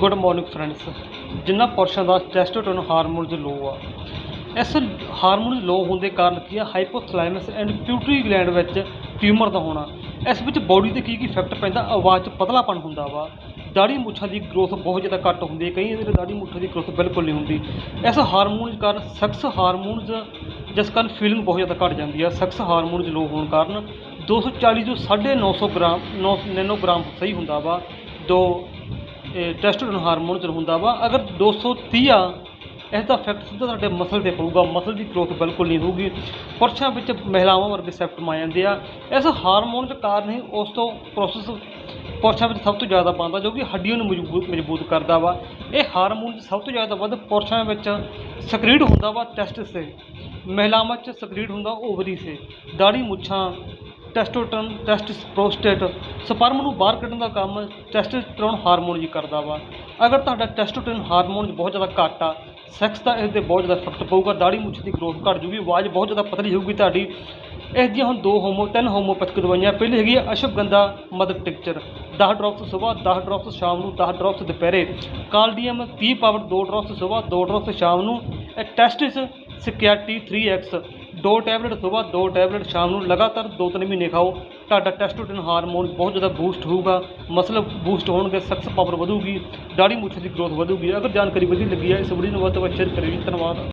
Good morning friends ਜਿਨ੍ਹਾਂ ਪੁਰਸ਼ਾਂ ਦਾ testosterone hormones ਲੋ ਆ। ਇਸ ਹਾਰਮੋਨਸ ਲੋ ਹੋਣ ਦੇ ਕਾਰਨ ਕੀ ਆ? ਹਾਈਪੋਥੈਲੈਮਸ ਐਂਡ ਪਿਊਟਰੀ ਗਲੈਂਡ ਵਿੱਚ ਟਿਊਮਰ ਦਾ ਹੋਣਾ। ਇਸ ਵਿੱਚ ਬੋਡੀ ਤੇ ਕੀ ਕੀ ਇਫੈਕਟ ਪੈਂਦਾ? ਆਵਾਜ਼ 'ਚ ਪਤਲਾਪਨ ਹੁੰਦਾ ਵਾ। ਦਾੜੀ ਮੁੱਛਾਂ ਦੀ ਗਰੋਥ ਬਹੁਤ ਜ਼ਿਆਦਾ ਘੱਟ ਹੁੰਦੀ ਹੈ। ਕਈ ਜਿਹੜੇ ਦਾੜੀ ਮੁੱਛਾਂ ਦੀ ਗਰੋਥ ਬਿਲਕੁਲ ਨਹੀਂ ਹੁੰਦੀ। ਇਸ ਹਾਰਮੋਨਸ ਕਾਰਨ ਸੈਕਸ ਹਾਰਮੋਨਸ ਜਿਸ ਕਾਰਨ ਫੀਲਿੰਗ ਬਹੁਤ ਜ਼ਿਆਦਾ ਘੱਟ ਜਾਂਦੀ ਆ ਸੈਕਸ ਹਾਰਮੋਨਸ ਲੋ ਹੋਣ ਕਾਰਨ 240 ਤੋਂ 950 ਗ੍ਰਾਮ 9 ਨੈਨੋਗ੍ਰਾਮ ਸਹੀ ਹੁੰਦਾ ਵਾ, ਦੋ ਟੈਸਟੋਸਟੇਰੋਨ ਹਾਰਮੋਨ ਚ ਹੁੰਦਾ ਵਾ। ਅਗਰ 230 ਆ ਇਸ ਦਾ ਇਫੈਕਟ ਸਿੱਧਾ ਤੁਹਾਡੇ ਮਸਲ ਤੇ ਪਊਗਾ। ਮਸਲ ਦੀ ਗਰੋਥ ਬਿਲਕੁਲ ਨਹੀਂ ਹੋਊਗੀ। ਪੁਰਸ਼ਾਂ ਵਿੱਚ ਮਹਿਲਾਵਾਂ ਵਰਗੇ ਸਿਪਟਮ ਆ ਜਾਂਦੇ ਆ। ਇਸ ਹਾਰਮੋਨ ਦੇ ਕਾਰਨ ਹੀ ਉਸ ਤੋਂ ਪ੍ਰੋਸੈਸ ਪੁਰਸ਼ਾਂ ਵਿੱਚ ਸਭ ਤੋਂ ਜ਼ਿਆਦਾ ਪਾਉਂਦਾ, ਜੋ ਕਿ ਹੱਡੀਆਂ ਨੂੰ ਮਜ਼ਬੂਤ ਮਜ਼ਬੂਤ ਕਰਦਾ ਵਾ। ਇਹ ਹਾਰਮੋਨ ਸਭ ਤੋਂ ਜ਼ਿਆਦਾ ਵੱਧ ਪੁਰਸ਼ਾਂ ਵਿੱਚ ਸਕਰੀਡ ਹੁੰਦਾ ਵਾ ਟੈਸਟਸ ਤੇ ਮਹਿਲਾਵਾਂ 'ਚ ਸਕਰੀਡ ਹੁੰਦਾ ਓਵਰੀ ਸੇ। ਦਾੜੀ ਮੁੱਛਾਂ ਟੈਸਟੋਸਟਰਨ ਟੈਸਟਸ ਪ੍ਰੋਸਟੇਟ ਸਪਰਮ ਨੂੰ ਬਾਹਰ ਕੱਢਣ ਦਾ ਕੰਮ ਟੈਸਟੋਸਟਰੋਨ ਹਾਰਮੋਨ ਜੀ ਕਰਦਾ ਵਾ। ਅਗਰ ਤੁਹਾਡਾ ਟੈਸਟੋਸਟਰਨ ਹਾਰਮੋਨ ਬਹੁਤ ਜ਼ਿਆਦਾ ਘੱਟ ਆ ਸੈਕਸ ਦਾ ਇਸ 'ਤੇ ਬਹੁਤ ਜ਼ਿਆਦਾ ਇਫੈਕਟ ਪਊਗਾ ਦਾੜੀ ਮੁੱਛ ਦੀ ਗਰੋਥ ਘੱਟ ਜੂਗੀ, ਆਵਾਜ਼ ਬਹੁਤ ਜ਼ਿਆਦਾ ਪਤਲੀ ਹੋਊਗੀ ਤੁਹਾਡੀ। ਇਸ ਦੀਆਂ ਹੁਣ ਦੋ ਹੋਮੋ ਤਿੰਨ ਹੋਮੋਪੈਥਿਕ ਦਵਾਈਆਂ, ਪਹਿਲੀ ਹੈਗੀ ਹੈ ਅਸ਼ਵਗੰਧਾ ਮਦਰ ਟਿਕਚਰ। 10 ਡ੍ਰੌਪਸ ਸਵੇਰ 10 ਡ੍ਰੌਪਸ ਸ਼ਾਮ ਨੂੰ 10 ਡ੍ਰੌਪਸ ਦੁਪਹਿਰੇ। ਕਾਲਡੀਅਮ 30 ਪਾਵਰ 2 ਡ੍ਰੌਪਸ ਸਵੇਰ 2 ਡ੍ਰੌਪਸ ਸ਼ਾਮ ਨੂੰ। ਇਹ ਟੈਸਟਿਸ ਸਿਕਿਆਟੀ 3x ਦੋ ਟੈਬਲੇਟ ਸੁਬਾਹ ਦੋ ਟੈਬਲੇਟ ਸ਼ਾਮ ਨੂੰ ਲਗਾਤਾਰ ਦੋ ਤਿੰਨ ਮਹੀਨੇ ਖਾਓ। ਤੁਹਾਡਾ ਟੈਸਟੋਸਟਰਨ ਹਾਰਮੋਨ ਬਹੁਤ ਜ਼ਿਆਦਾ ਬੂਸਟ ਹੋਊਗਾ। ਮਸਲ ਬੂਸਟ ਹੋਣਗੇ ਸੈਕਸ ਪਾਵਰ ਵਧੂਗੀ ਦਾੜੀ ਮੁੱਛ ਦੀ ਗਰੋਥ ਵਧੂਗੀ। ਅਗਰ ਜਾਣਕਾਰੀ ਵਧੀਆ ਲੱਗੀ ਹੈ, ਇਸ ਵੀਡੀਓ ਨੂੰ ਵੱਧ ਤੋਂ ਵੱਧ ਸ਼ੇਅਰ ਕਰਿਓ ਜੀ। ਧੰਨਵਾਦ।